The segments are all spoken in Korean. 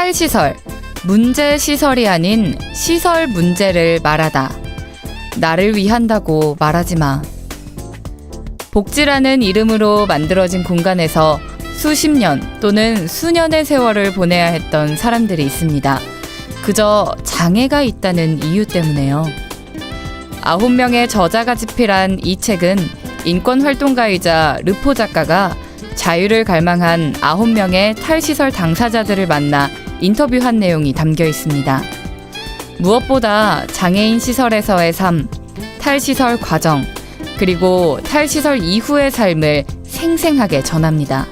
탈시설, 문제 시설이 아닌 시설 문제를 말하다. 나를 위한다고 말하지 마. 복지라는 이름으로 만들어진 공간에서 수십 년 또는 수년의 세월을 보내야 했던 사람들이 있습니다. 그저 장애가 있다는 이유 때문에요. 아홉 명의 저자가 집필한 이 책은 인권 활동가이자 르포 작가가 자유를 갈망한 아홉 명의 탈시설 당사자들을 만나 인터뷰한 내용이 담겨 있습니다. 무엇보다 장애인 시설에서의 삶, 탈시설 과정, 그리고 탈시설 이후의 삶을 생생하게 전합니다.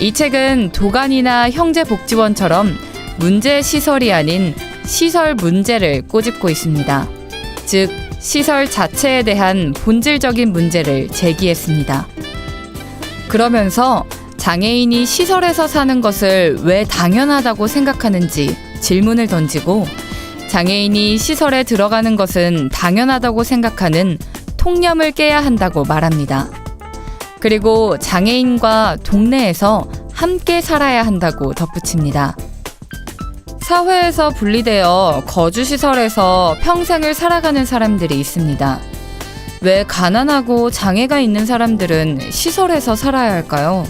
이 책은 도간이나 형제복지원처럼 문제 시설이 아닌 시설 문제를 꼬집고 있습니다. 즉, 시설 자체에 대한 본질적인 문제를 제기했습니다. 그러면서 장애인이 시설에서 사는 것을 왜 당연하다고 생각하는지 질문을 던지고 장애인이 시설에 들어가는 것은 당연하다고 생각하는 통념을 깨야 한다고 말합니다. 그리고 장애인과 동네에서 함께 살아야 한다고 덧붙입니다. 사회에서 분리되어 거주시설에서 평생을 살아가는 사람들이 있습니다. 왜 가난하고 장애가 있는 사람들은 시설에서 살아야 할까요?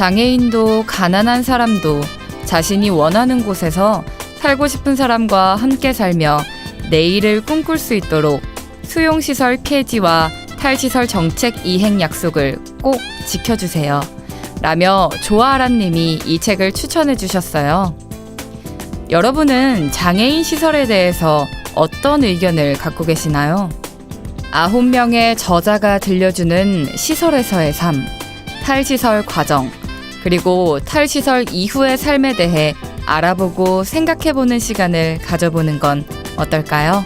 장애인도 가난한 사람도 자신이 원하는 곳에서 살고 싶은 사람과 함께 살며 내일을 꿈꿀 수 있도록 수용시설 폐지와 탈시설 정책 이행 약속을 꼭 지켜주세요. 라며 조아란님이 이 책을 추천해 주셨어요. 여러분은 장애인 시설에 대해서 어떤 의견을 갖고 계시나요? 아홉 명의 저자가 들려주는 시설에서의 삶, 탈시설 과정, 그리고 탈시설 이후의 삶에 대해 알아보고 생각해보는 시간을 가져보는 건 어떨까요?